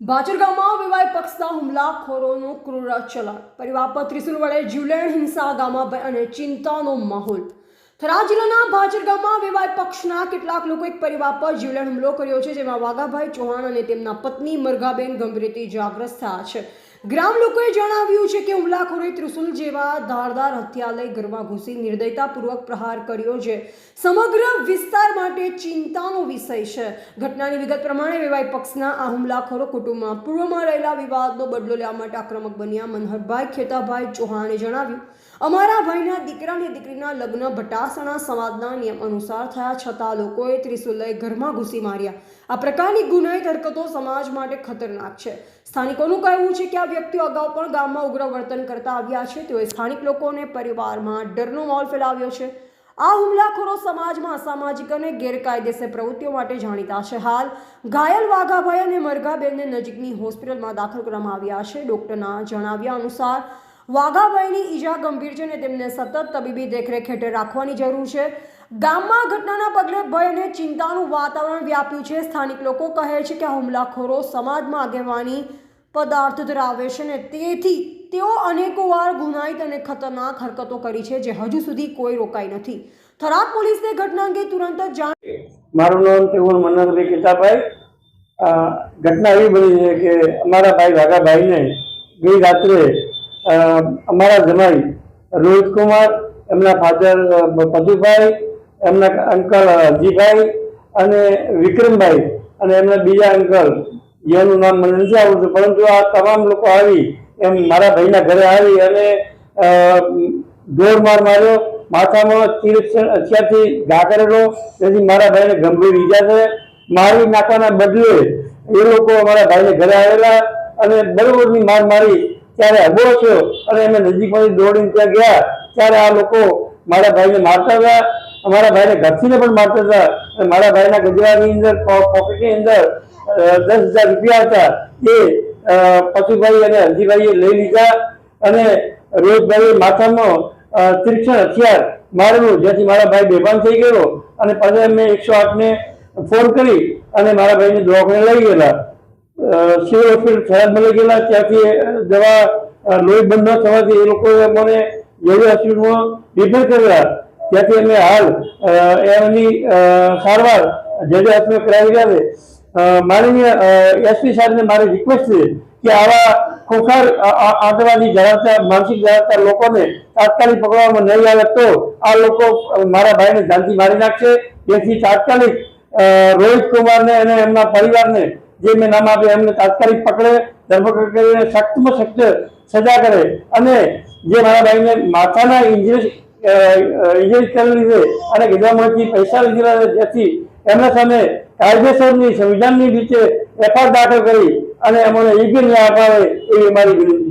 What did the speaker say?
ભાચર ગામમાં વિવાહ પક્ષના હુમલાખોરોનું ક્રૂર ચલણ પરિવાર પર ત્રિશુલ વડે જીવલેણ, હિંસા ગામમાં અને ચિંતાનો માહોલ. થરા જિલ્લાના ભાચર ગામમાં વિવાહ પક્ષના કેટલાક લોકો એક પરિવાર પર જીવલેણ હુમલો કર્યો છે, જેમાં વાઘાભાઈ ચૌહાણ અને તેમના પત્ની મરઘાબેન ગંભીર રીતે ઇજાગ્રસ્ત થયા છે. ગ્રામ લોકોએ જણાવ્યું છે કે હુમલાખોરે ત્રિશુલ જેવા ધારદાર હથિયાર લઈ ઘરમાં ઘૂસી નિર્દયતાપૂર્વક પ્રહાર કર્યો છે. સમગ્ર વિસ્તાર માટે ચિંતાનો વિષય છે. ઘટનાની વિગત પ્રમાણે વિવાહ પક્ષના આ હુમલાખોરો કુટુંબમાં પૂર્વમાં રહેલા વિવાદનો બદલો લેવા માટે આક્રમક બન્યા. મનહરભાઈ ખેતાભાઈ ચૌહાણે જણાવ્યું, અમારા ભાઈના દીકરા અને દીકરીના લગ્ન ભટાસણા સમાજના નિયમ અનુસાર થયા. છતાં લોકોએ ત્રિશુલ લઈ ઘરમાં ઘૂસી માર્યા. આ પ્રકારની ગુનાહિત હરકતો સમાજ માટે ખતરનાક છે. સ્થાનિકોનું કહેવું છે કે આ વ્યક્તિઓ અગાઉ પણ ગામમાં ઉગ્ર વર્તન કરતા આવ્યા છે. તેઓએ સ્થાનિક લોકોને પરિવારમાં ડરનો માહોલ ફેલાવ્યો છે. આ હુમલાખોરો સમાજમાં અસામાજિક અને ગેરકાયદેસર પ્રવૃત્તિઓ માટે જાણીતા છે. હાલ ઘાયલ વાઘાભાઈ અને મરઘાબેનને નજીકની હોસ્પિટલમાં દાખલ કરવામાં આવ્યા છે. ડોક્ટરના જણાવ્યા અનુસાર વાઘાભાઈની ઈજા ગંભીર છે અને તેમને સતત તબીબી દેખરેખ હેઠળ રાખવાની જરૂર છે. ગામમાં ઘટનાના પગલે ભય અને ચિંતાનું વાતાવરણ વ્યાપ્યું છે. સ્થાનિક લોકો કહે છે કે હુમલાખોરો સમાજમાં આગેવાની પદાર્થ ધરાવે છે અને તેથી તેઓ અનેકો વાર ગુનાહિત અને ખતરનાક હરકતો કરી છે જે હજુ સુધી કોઈ રોકાઈ નથી. થરાદ પોલીસને ઘટના અંગે તુરંત જ જાણ મારું નામ છે હું કિતાભાઈ ઘટના એવી બની છે કે અમારા ભાઈ વાઘાભાઈને ગઈ રાત્રે અમારા જમાઈ રોહિત કુમાર એમના ફાધર પદુભાઈ, એમના અંકલ હરજીભાઈ અને વિક્રમભાઈ અને એમના બીજા અંકલ જેનું નામ મને નથી આવડતું, પરંતુ આ તમામ લોકો આવી, એમ મારા ભાઈના ઘરે આવી અને ઢોર માર માર્યો. માથામાં તીર અત્યારથી ઘા કરેલો તેથી મારા ભાઈને ગંભીર ઈજા છે. મારી નાખવાના બદલે એ લોકો અમારા ભાઈને ઘરે આવેલા અને બરોબરની માર મારી ત્યારે અબો થયો અને અમે નજીકમાંથી દોડીને ત્યાં ગયા. ત્યારે આ લોકો મારા ભાઈને મારતા હતા. અમારા ભાઈને ઘરથીને પણ મારતા હતા. અને મારા ભાઈના ગજરાની અંદર પોકેટની અંદર દસ હજાર રૂપિયા હતા. એ પશુભાઈ અને હરજીભાઈએ લઈ લીધા. અને રોજભાઈએ માથામાં તીક્ષ્ણ હથિયાર મારેલું, જેથી મારા ભાઈ બેભાન થઈ ગયો. અને પછી અમે એકસો આઠને ફોન કરી અને મારા ભાઈને દવાખાને લઈ ગયેલા. સિવિલ હોસ્પિટલ થરાદમાં મળી ગયેલા, ત્યાંથી દવા લોહી બંધ ન થવાથી એ લોકોએ અમને જેવી હોસ્પિટલમાં રિફર કરેલા ત્યાંથી અમે હાલ એમની સારવાર જે જે હાથમાં કરાવી રહ્યા છે. માનનીય એસપી સાહેબને મારી રિક્વેસ્ટ છે કે આવા ખોખાર આતંકવાદી ધરાવતા, માનસિક ધરાવતા લોકોને તાત્કાલિક પકડવામાં નહીં આવે તો આ લોકો મારા ભાઈને જાનથી મારી નાખશે. જેથી તાત્કાલિક રોહિત કુમારને અને એમના પરિવારને જે મેં નામ આપ્યું, એમને તાત્કાલિક પકડે, ધરપકડ કરીને સખ્તમાં સખ્ત સજા કરે. અને જે મારા ભાઈને માથાના ઇન્જરી ઇન્જરી કરેલી છે અને ગિદામાંથી પૈસા લીધેલા જેથી એમના સામે કાયદેસરની સંવિધાનની રીતે એફઆઈઆર દાખલ કરી અને એમને યોગ્ય ન્યાય અપાવે એવી મારી વિનંતી